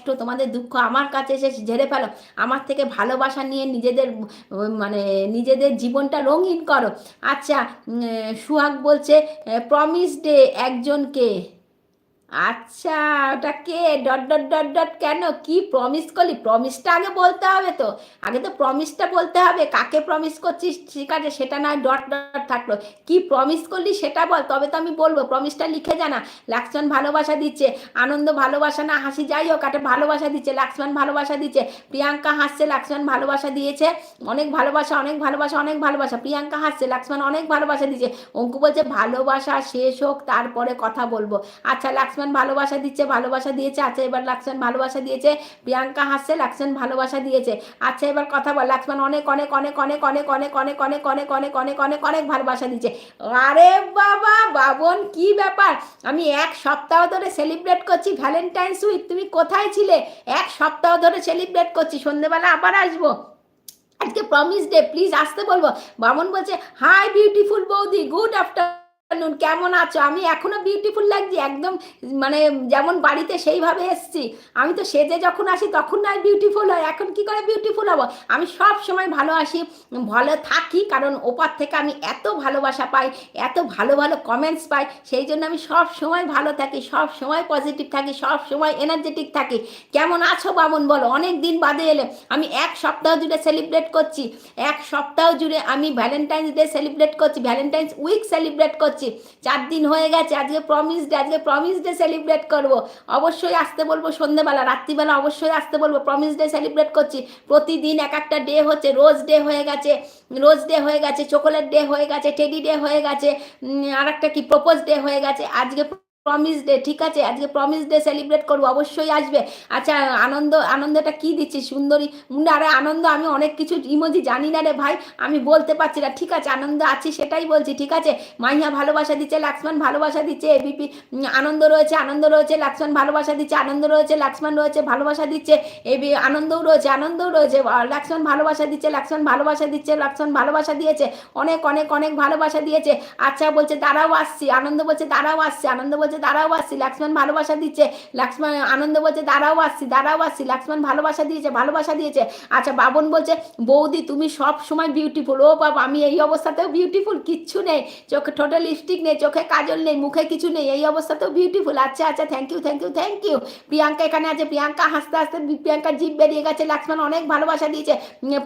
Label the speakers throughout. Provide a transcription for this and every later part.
Speaker 1: কষ্ট, তোমাদের দুঃখ আমার কাছে এসে ঝেড়ে ফেলো। আমার থেকে ভালোবাসা নিয়ে নিজেদের মানে নিজেদের জীবনটা রঙিন করো। আচ্ছা সুহাগ বলছে প্রমিস ডে একজনকে। আচ্ছা ওটা কে? ডট ডট ডট ডট কেন? কি প্রমিস করলি? প্রমিসটা আগে বলতে হবে তো। আগে তো প্রমিসটা বলতে হবে। কাকে প্রমিস করছিস? ঠিক আছে, সেটা না ডট ডট থাকল। কি প্রমিস করলি সেটা বল, তবে তো আমি বলব প্রমিসটা লিখে জানা। লাক্সমান ভালোবাসা দিচ্ছে। আনন্দ ভালোবাসা না, হাসি যাই হোক, একটা ভালোবাসা দিচ্ছে। লাক্সমান ভালোবাসা দিচ্ছে। প্রিয়াঙ্কা হাসছে লাক্সমান ভালোবাসা দিয়েছে। অনেক ভালোবাসা অনেক ভালোবাসা অনেক ভালোবাসা। প্রিয়াঙ্কা হাসছে লাক্সমান অনেক ভালোবাসা দিচ্ছে অঙ্কু বলছে, ভালোবাসা শেষ হোক, তারপরে কথা বলব। আচ্ছা লাক্সমান ভালোবাসা দিচ্ছে ভালোবাসা দিয়েছে আচ্ছা এবার লাক্সমান ভালোবাসা দিয়েছে প্রিয়াঙ্কা হাসছে লাক্সমান ভালোবাসা দিয়েছে আচ্ছা এবার কথা বল লাক্সমান অনেক অনেক অনেক অনেক অনেক অনেক অনেক অনেক অনেক অনেক অনেক অনেক অনেক ভালোবাসা দিচ্ছে আরে বাবা বাবন কি ব্যাপার আমি এক সপ্তাহ ধরে সেলিব্রেট করছি ভ্যালেন্টাইন্স উইক তুমি কোথায় ছিলে এক সপ্তাহ ধরে সেলিব্রেট করছি সন্ধেবেলা আবার আসব আজকে প্রমিস ডে প্লিজ আসতে বলব বামন বলছে হাই বিউটিফুল বৌদি গুড আফটারনুন কেমন আছো? আমি এখনও বিউটিফুল লাগছি, একদম মানে যেমন বাড়িতে সেইভাবে এসছি। আমি তো সেজে যখন আসি, তখন না বিউটিফুল হয়, এখন কি করে বিউটিফুল হব? আমি সব সময় ভালো আসি, ভালো থাকি, কারণ ওপার থেকে আমি এত ভালোবাসা পাই, এত ভালো ভালো কমেন্টস পাই, সেই জন্য আমি সব সময় ভালো থাকি, সব সময় পজিটিভ থাকি, সব সময় এনার্জেটিক থাকি। কেমন আছো বামন বলো? অনেক দিন বাদে এলে, আমি এক সপ্তাহ জুড়ে সেলিব্রেট করছি, এক সপ্তাহ জুড়ে আমি ভ্যালেন্টাইন্স ডে সেলিব্রেট করছি ভ্যালেন্টাইন্স উইক সেলিব্রেট করছি। চার দিন হয়ে গেছে, আজকে প্রমিস ডে আজকে প্রমিস ডে সেলিব্রেট করব। অবশ্যই আসতে বলব সন্ধ্যেবেলা রাত্রিবেলা অবশ্যই আসতে বলব প্রমিস ডে সেলিব্রেট করছি। প্রতিদিন এক একটা ডে হচ্ছে, রোজ ডে হয়ে গেছে, রোজ ডে হয়ে গেছে চকোলেট ডে হয়ে গেছে টেডি ডে হয়ে গেছে আর একটা কি প্রপোজ ডে হয়ে গেছে, আজকে প্রমিস ডে ঠিক আছে? আজকে প্রমিস ডে সেলিব্রেট করব, অবশ্যই আসবে। আচ্ছা আনন্দ, আনন্দটা কি দিচ্ছি সুন্দরী? মুন্ডা, আরে আনন্দ, আমি অনেক কিছু ইমোজি জানি না রে ভাই, আমি বলতে পারছি না। ঠিক আছে, আনন্দ আছি, সেটাই বলছি, ঠিক আছে? মাইয়া ভালোবাসা দিচ্ছে লাক্সমান ভালোবাসা দিচ্ছে এবিপি আনন্দ রয়েছে আনন্দ রয়েছে লাক্সমান ভালোবাসা দিচ্ছে, আনন্দ রয়েছে লাক্সমান রয়েছে, ভালোবাসা দিচ্ছে এবি আনন্দও রয়েছে আনন্দও রয়েছে লাক্সমান ভালোবাসা দিচ্ছে লাক্সমান ভালোবাসা দিচ্ছে লাক্সমান ভালোবাসা দিয়েছে, অনেক অনেক অনেক ভালোবাসা দিয়েছে। আচ্ছা বলছে দাঁড়াও আসছি, আনন্দ বলছে দাঁড়াও আসছি, আনন্দ বলছে দাঁড়াও আসছি। লাক্সমান ভালোবাসা দিচ্ছে। লাক্সমান আনন্দ বলছে, দাঁড়াও আসছি দাঁড়াও আসছি। লাক্সমান ভালোবাসা দিয়েছে ভালোবাসা দিয়েছে। আচ্ছা বাবন বলছে, বৌদি, তুমি সব সময় বিউটিফুল ও বাবা, আমি এই অবস্থাতেও বিউটিফুল কিচ্ছু নেই। চোখে ঠোঁটে লিপস্টিক নেই, চোখে কাজল নেই, মুখে কিছু নেই, এই অবস্থাতেও বিউটিফুল আচ্ছা আচ্ছা thank you thank you thank you Priyanka এখানে আছে, প্রিয়াঙ্কা হাসতে হাসতে প্রিয়াঙ্কার জিভ বেরিয়ে গেছে। লাক্সমান অনেক ভালোবাসা দিয়েছে।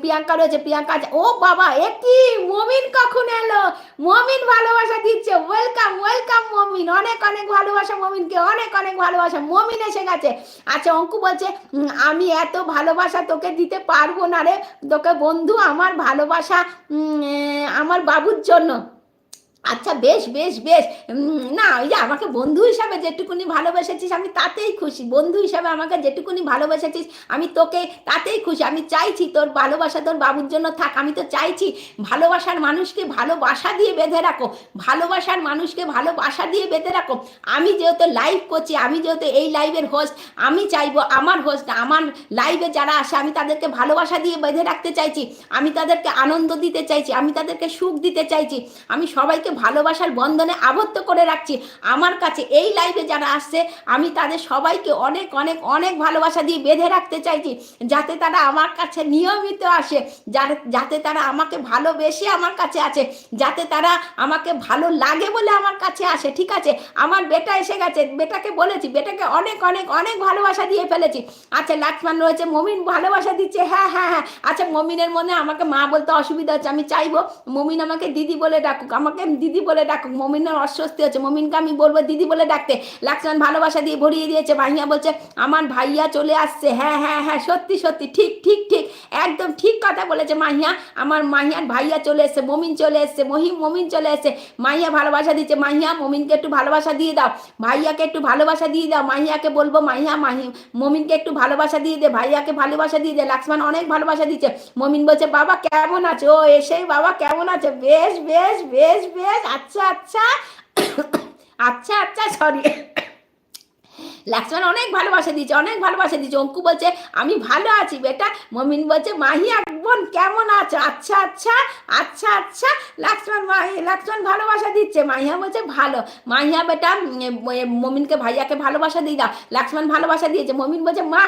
Speaker 1: প্রিয়াঙ্কা রয়েছে, প্রিয়াঙ্কা আছে। ও বাবা, এ কি? মমিন কখন এলো? মমিন ভালোবাসা দিচ্ছে। ওয়েলকাম ওয়েলকাম মমিন। অনেক অনেক ভালোবাসা মমিনকে, অনেক অনেক ভালোবাসা। মমিন এসে গেছে। আচ্ছা অঙ্কু বলছে আমি এত ভালোবাসা তোকে দিতে পারব না রে। তোকে বন্ধু আমার ভালোবাসা আমার বাবুর জন্য। আচ্ছা বেশ বেশ বেশ। না, ওই যে আমাকে বন্ধু হিসাবে যেটুকুনি ভালোবেসেছিস, আমি তাতেই খুশি। বন্ধু হিসাবে আমাকে যেটুকুনি ভালোবেসেছিস, আমি তোকে তাতেই খুশি। আমি চাইছি তোর ভালোবাসা, তোর বাবুর জন্য থাক। আমি তো চাইছি ভালোবাসার মানুষকে ভালোবাসা দিয়ে বেঁধে রাখো। ভালোবাসার মানুষকে ভালোবাসা দিয়ে বেঁধে রাখো। আমি যেহেতু লাইভ করছি, আমি যেহেতু এই লাইভের হোস্ট আমি চাইব আমার হোস্ট আমার লাইভে যারা আসে, আমি তাদেরকে ভালোবাসা দিয়ে বেঁধে রাখতে চাইছি। আমি তাদেরকে আনন্দ দিতে চাইছি, আমি তাদেরকে সুখ দিতে চাইছি। আমি সবাইকে ভালোবাসার বন্ধনে আবদ্ধ করে রাখছি। আমার কাছে এই লাইভে যারা আসছে, আমি তাদের সবাইকে অনেক অনেক অনেক ভালোবাসা দিয়ে বেঁধে রাখতে চাইছি, যাতে তারা আমার কাছে নিয়মিত আসে যাতে তারা আমাকে ভালোবেসে আমার কাছে আছে যাতে তারা আমাকে ভালো লাগে বলে আমার কাছে আসে, ঠিক আছে? আমার বেটা এসে গেছে, বেটাকে বলেছি, বেটাকে অনেক অনেক অনেক ভালোবাসা দিয়ে ফেলেছি। আচ্ছা লাক্সমান রয়েছে, মমিন ভালোবাসা দিচ্ছে হ্যাঁ হ্যাঁ হ্যাঁ। আচ্ছা মমিনের মনে আমাকে মা বলতে অসুবিধা হচ্ছে, আমি চাইব, মমিন আমাকে দিদি বলে ডাকুক, আমাকে দিদি বলে ডাকুক মমিনের অস্বস্তি হচ্ছে। মমিনকে আমি বলব, দিদি বলে ডাকতে। লাক্সমান ভালোবাসা দিয়ে ভরিয়ে দিয়েছে, ভাইয়া বলছে, আমার ভাইয়া চলে আসছে। হ্যাঁ হ্যাঁ হ্যাঁ সত্যি সত্যি, ঠিক ঠিক ঠিক, একদম ঠিক কথা বলেছে মাহিয়া। আমার মাহিয়ার ভাইয়া চলে এসছে, মমিন চলে এসছে, মহিম, মমিন চলে এসছে। মাহিয়া ভালোবাসা দিচ্ছে। মাহিয়া, মমিনকে একটু ভালোবাসা দিয়ে দাও। ভাইয়াকে একটু ভালোবাসা দিয়ে দাও। মাহিয়াকে বলব, মাহিয়া, মাহি, মমিনকে একটু ভালোবাসা দিয়ে দে, ভাইয়াকে ভালোবাসা দিয়ে দে। লাক্সমান অনেক ভালোবাসা দিচ্ছে। মমিন বলছে, বাবা, কেমন আছে? ও এসে, বাবা, কেমন আছে? বেশ বেশ বেশ বেশ। আচ্ছা আচ্ছা। আচ্ছা আচ্ছা সরি লাক্সমান অনেক ভালোবাসা দিয়েছে, অনেক ভালোবাসা দিয়েছে। অঙ্কু বলছে, আমি ভালো আছি বেটা। মমিন বলছে মাহিয়া বোন কেমন আছো? আচ্ছা আচ্ছা আচ্ছা আচ্ছা। লাক্সমান মাহি লাক্সমান ভালোবাসা দিচ্ছে। মাহিয়া বলছে, ভালো। মাহিয়া, বেটা মমিনকে, ভাইয়াকে ভালোবাসা দিয়ে দাও। লাক্সমান ভালোবাসা দিয়েছে। মমিন বলছে, মা